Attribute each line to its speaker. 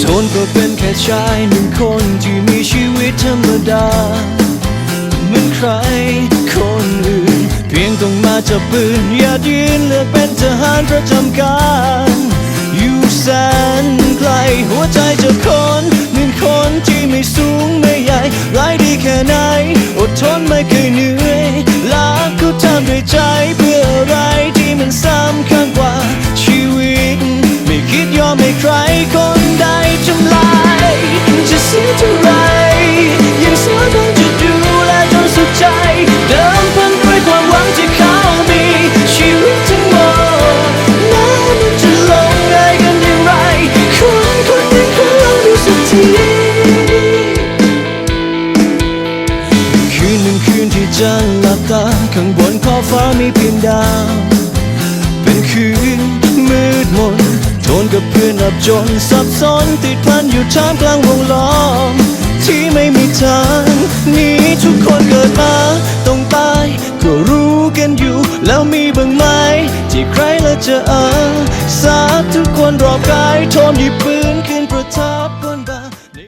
Speaker 1: โทนก็เป็นแค่ชายหนึ่งคนที่มีชีวิตธรรมดาเหมือนใครคนอื่น เพียงต้องมาจับปืน อย่ายืนเลือกเป็นทหารประจำการ อยู่แสนไกล หัวใจจะคนหนึ่งคนที่ไม่สูงไม่ใหญ่ร้ายดีแค่ไหน อดทนไม่เคยเหนื่อยรักก็ทำด้วยใจ จะหลับตาข้างบนขอบฟ้ามีเพียงดาว เป็นคืนมืดมนโทนกับเพื่อนอับจนสับสนติดพันอยู่ท่ามกลางวงล้อม ที่ไม่มีทางนี้ทุกคนเกิดมาต้องตายก็รู้กันอยู่ แล้วมีบ้างไหม ที่ใครละจะอาสาทุกคนรอบกายโทนหยิบปืนขึ้นประทับ